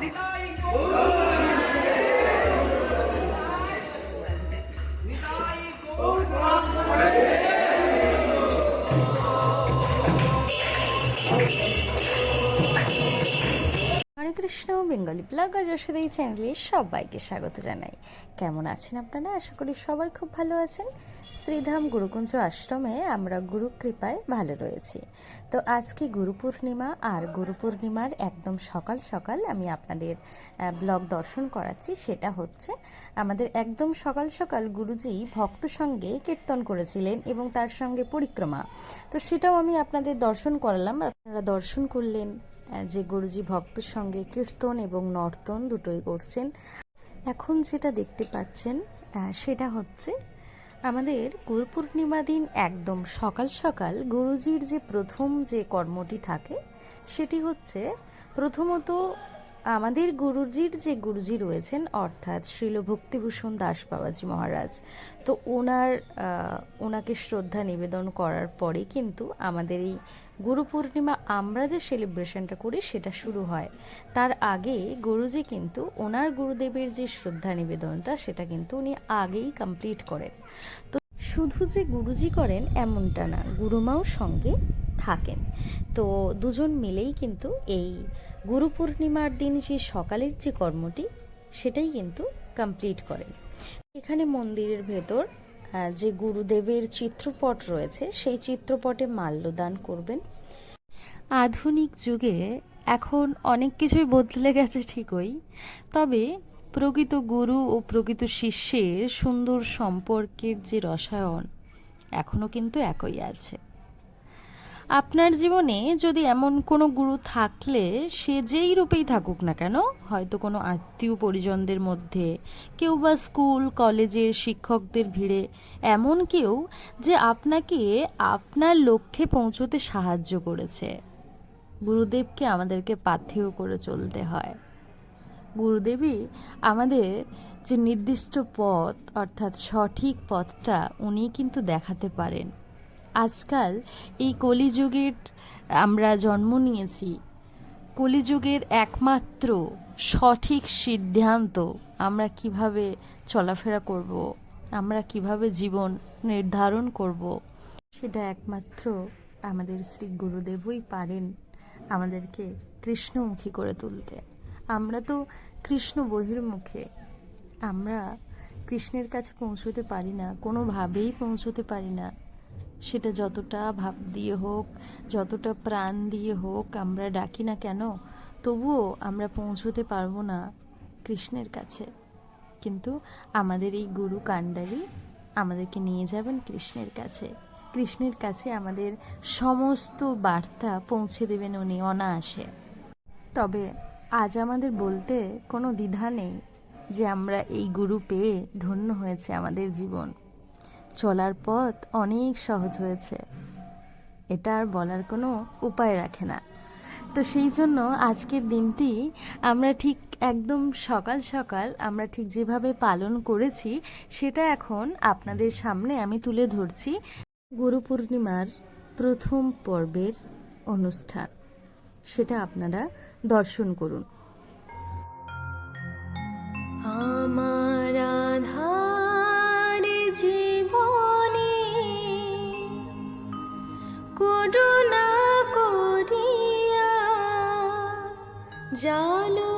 你答应过我 Bengali blog আর যশোদা এই চ্যানেলে সবাইকে স্বাগত জানাই। কেমন আছেন আপনারা? আশা করি সবাই খুব ভালো আছেন। শ্রীধাম গুরুকুঞ্জ আশ্রমে আমরা গুরু কৃপায় ভালো রয়েছি। তো আজকে গুরু পূর্ণিমা আর গুরু পূর্ণিমার একদম সকাল সকাল আমি আপনাদের ব্লগ দর্শন করাচ্ছি। সেটা হচ্ছে আমাদের একদম সকাল সকাল গুরুজি ভক্ত সঙ্গে কীর্তন করেছিলেন এবং তার সঙ্গে পরিক্রমা। তো সেটাও আমি আপনাদের দর্শন করালাম। আপনারা দর্শন করলেন। যে গুরুজি ভক্তের সঙ্গে কীর্তন এবং নর্তন দুটোই করছেন। এখন যেটা দেখতে পাচ্ছেন সেটা হচ্ছে আমাদের গুরু পূর্ণিমা দিন একদম সকাল সকাল গুরুজির যে প্রথম যে কর্মটি থাকে, সেটি হচ্ছে প্রথমত আমাদের গুরুজির যে গুরুজি রয়েছেন, অর্থাৎ শ্রীল ভক্তিভূষণ দাস বাবাজি মহারাজ, তো ওনার ওনাকে শ্রদ্ধা নিবেদন করার পরে কিন্তু আমাদের এই গুরু পূর্ণিমা আমরা যে সেলিব্রেশনটা করি সেটা শুরু হয়। তার আগে গুরুজি কিন্তু ওনার গুরুদেবের যে শ্রদ্ধা নিবেদনটা সেটা কিন্তু উনি আগেই কমপ্লিট করেন। তো শুধু যে গুরুজি করেন এমনটা না, গুরুমাও সঙ্গে থাকেন। তো দুজন মিলেই কিন্তু এই গুরু পূর্ণিমার দিন যে সকালের যে কর্মটি, সেটাই কিন্তু কমপ্লিট করেন। এখানে মন্দিরের ভেতর যে গুরুদেবের চিত্রপট রয়েছে, সেই চিত্রপটে মাল্যদান করবেন। আধুনিক যুগে এখন অনেক কিছুই বদলে গেছে ঠিকই, তবে প্রকৃত গুরু ও প্রকৃত শিষ্যের সুন্দর সম্পর্কের যে রসায়ন এখনও কিন্তু একই আছে। আপনার জীবনে যদি এমন কোনো গুরু থাকলে সে যেই রূপেই থাকুক না কেন, হয়তো কোনো আত্মীয় পরিজনদের মধ্যে, কেউ বা স্কুল, কলেজের শিক্ষকদের ভিড়ে, এমন কেউ যে আপনাকে আপনার লক্ষ্যে পৌঁছতে সাহায্য করেছে। গুরুদেবকে আমাদেরকে পাথেয় করে চলতে হয়। গুরুদেবী আমাদের যে নির্দিষ্ট পথ, অর্থাৎ সঠিক পথটা, উনি কিন্তু দেখাতে পারেন। আজকাল এই কলিযুগের আমরা জন্ম নিয়েছি, কলিযুগের একমাত্র সঠিক সিদ্ধান্ত আমরা কীভাবে চলাফেরা করব, আমরা কীভাবে জীবন নির্ধারণ করব, সেটা একমাত্র আমাদের শ্রী গুরুদেবই পারেন আমাদেরকে কৃষ্ণমুখী করে তুলতে। আমরা তো কৃষ্ণ বহির্মুখে, আমরা কৃষ্ণের কাছে পৌঁছতে পারি না, কোনোভাবেই পৌঁছতে পারি না। সেটা যতটা ভাব দিয়ে হোক, যতটা প্রাণ দিয়ে হোক আমরা ডাকি না কেন, তবুও আমরা পৌঁছতে পারব না কৃষ্ণের কাছে। কিন্তু আমাদের এই গুরু কাণ্ডারি আমাদেরকে নিয়ে যাবেন কৃষ্ণের কাছে। কৃষ্ণের কাছে আমাদের সমস্ত বার্তা পৌঁছে দেবেন উনি অনায়াসে। তবে আজ আমাদের বলতে কোনো দ্বিধা নেই যে আমরা এই গুরু পেয়ে ধন্য হয়েছে আমাদের জীবন। চলার পথ অনেক সহজ হয়েছে। এটা আর বলার কোনো উপায় রাখে না। তো সেই জন্য আজকের দিনটি আমরা ঠিক একদম সকাল সকাল আমরা ঠিক যেভাবে পালন করেছি, সেটা এখন আপনাদের সামনে আমি তুলে ধরছি গুরু পূর্ণিমার প্রথম পর্বের অনুষ্ঠান। সেটা আপনারা দর্শন করুন। जालो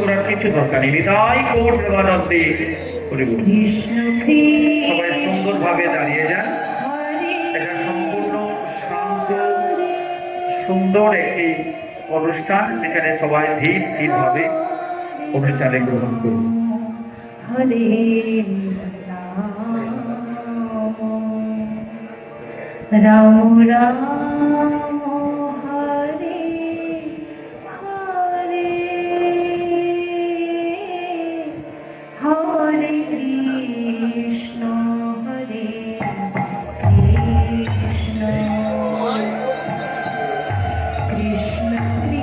করার কিছু দরকার নেই। হৃদয় কোর দেবানন্দে সবাই সুন্দরভাবে দাঁড়িয়ে যান। এটা সম্পূর্ণ শান্ত, সুন্দর একটি অনুষ্ঠান। সেখানে সবাই ধীর স্থিরভাবে অনুষ্ঠানে গ্রহণ করুন। রাম রাম நன்றி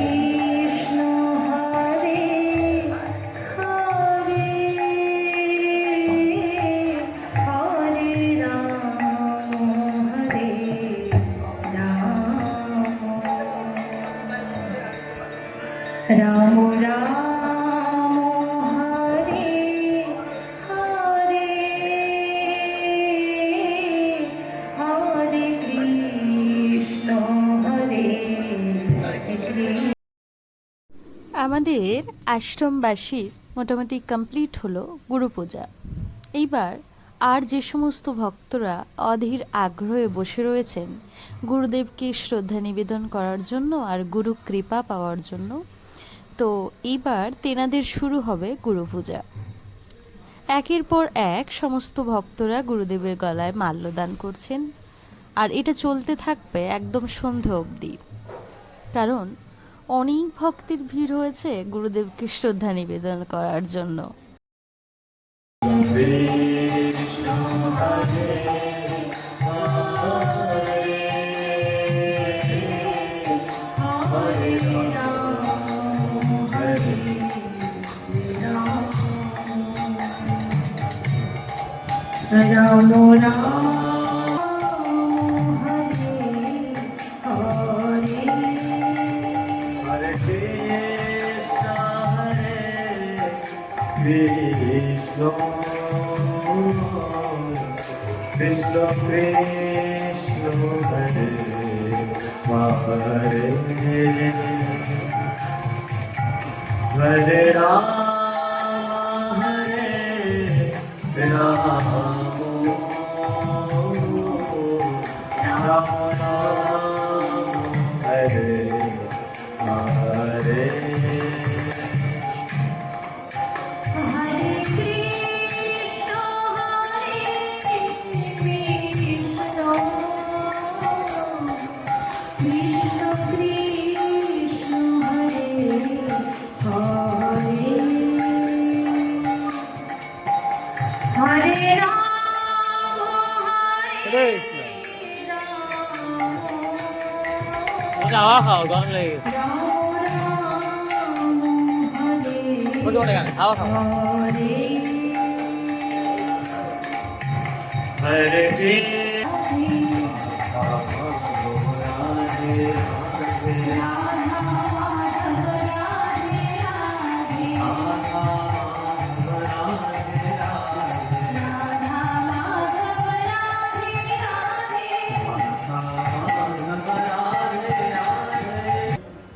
আমাদের আশ্রমবাসীর মোটামুটি কমপ্লিট হলো গুরু পূজা। এইবার আর যে সমস্ত ভক্তরা অধীর আগ্রহে বসে রয়েছেন, গুরুদেবকে শ্রদ্ধা নিবেদন করার জন্য আর গুরু কৃপা পাওয়ার জন্য, তো এইবার তেনাদের শুরু হবে গুরু পূজা। একের পর এক সমস্ত ভক্তরা গুরুদেবের গলায় মাল্যদান করছেন, আর এটা চলতে থাকবে একদম সন্ধে অবধি। কারণ অনেক ভক্তের ভিড় হয়েছে গুরুদেবকে শ্রদ্ধা নিবেদন করার জন্য। Ram Ram. Vishnu Vishnu Hare Hare Hare Rama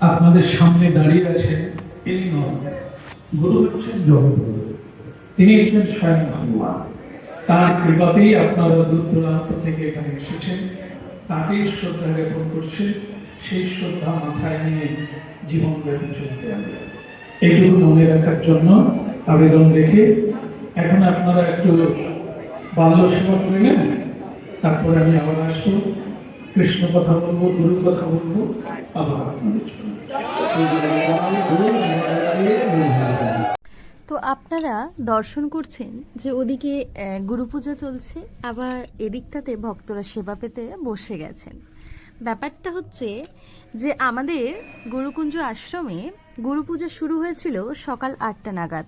আপনাদের সামনে দাঁড়িয়ে জগৎগুরু তিনি হচ্ছেন স্বয়ং ভগবান তার কৃপাতেই আপনারা দূর দূরান্ত থেকে এখানে এসেছেন। তাকেই শ্রদ্ধা জ্ঞাপন করছেন সেই শ্রদ্ধা মাথায় নিয়ে জীবন ব্যাপী চলতে হবে। এইটুকু মনে রাখার জন্য আবেদন রেখে এখন আপনারা একটু বাল্য সেবা করে তারপরে আমি আবার আসব। কৃষ্ণ কথা বলব গুরু কথা বলব, আবার আপনাদের জন্য। তো আপনারা দর্শন করছেন যে ওদিকে গুরু চলছে, আবার এদিকটাতে ভক্তরা সেবা পেতে বসে গেছেন। ব্যাপারটা হচ্ছে যে আমাদের গুরুকুঞ্জ আশ্রমে গুরু পূজা শুরু হয়েছিল সকাল আটটা নাগাদ।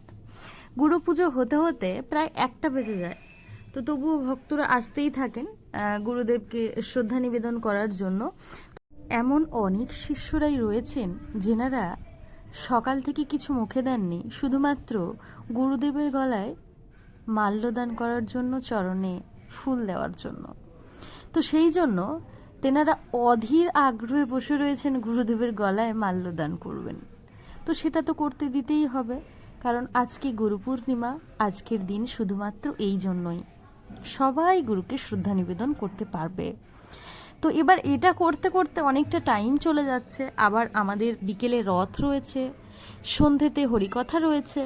গুরু পুজো হতে হতে প্রায় একটা বেজে যায়। তো তবুও ভক্তরা আসতেই থাকেন গুরুদেবকে শ্রদ্ধা নিবেদন করার জন্য। এমন অনেক শিষ্যরাই রয়েছেন, যেনারা সকাল থেকে কিছু মুখে দেননি, শুধুমাত্র গুরুদেবের গলায় মাল্যদান করার জন্য চরণে ফুল দেওয়ার জন্য। তো সেই জন্য তেনারা অধীর আগ্রহে বসে রয়েছেন গুরুদেবের গলায় মাল্যদান করবেন। তো সেটা তো করতে দিতেই হবে, কারণ আজকে গুরু পূর্ণিমা আজকের দিন শুধুমাত্র এই জন্যই। সবাই গুরুকে শ্রদ্ধা নিবেদন করতে পারবে। তো এবার এটা করতে করতে অনেকটা টাইম চলে যাচ্ছে। আবার আমাদের বিকেলে রথ রয়েছে, সন্ধেতে হরিকথা রয়েছে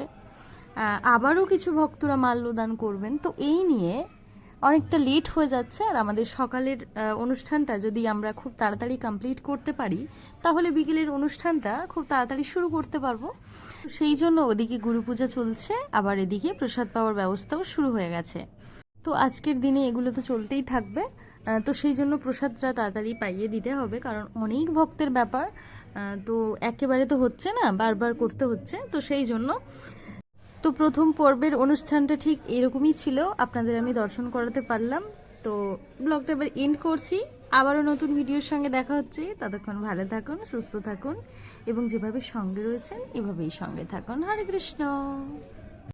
আবারও কিছু ভক্তরা মাল্যদান করবেন। তো এই নিয়ে অনেকটা লেট হয়ে যাচ্ছে আর আমাদের সকালের অনুষ্ঠানটা যদি আমরা খুব তাড়াতাড়ি কমপ্লিট করতে পারি, তাহলে বিকেলের অনুষ্ঠানটা খুব তাড়াতাড়ি শুরু করতে পারব। সেই জন্য ওদিকে গুরু পূজা চলছে, আবার এদিকে প্রসাদ পাওয়ার ব্যবস্থাও শুরু হয়ে গেছে। তো আজকের দিনে এগুলো তো চলতেই থাকবে। তো সেই জন্য প্রসাদটা তাড়াতাড়ি পাইয়ে দিতে হবে, কারণ অনেক ভক্তের ব্যাপার। তো একেবারে তো হচ্ছে না, বারবার করতে হচ্ছে, তো সেই জন্য। তো প্রথম পর্বের অনুষ্ঠানটা ঠিক এরকমই ছিল, আপনাদের আমি দর্শন করাতে পারলাম। তো ব্লগটা এবার এন্ড করছি। আবারও নতুন ভিডিওর সঙ্গে দেখা হচ্ছে। ততক্ষণ ভালো থাকুন, সুস্থ থাকুন, এবং যেভাবে সঙ্গে রয়েছেন, এভাবেই সঙ্গে থাকুন। হরে কৃষ্ণ।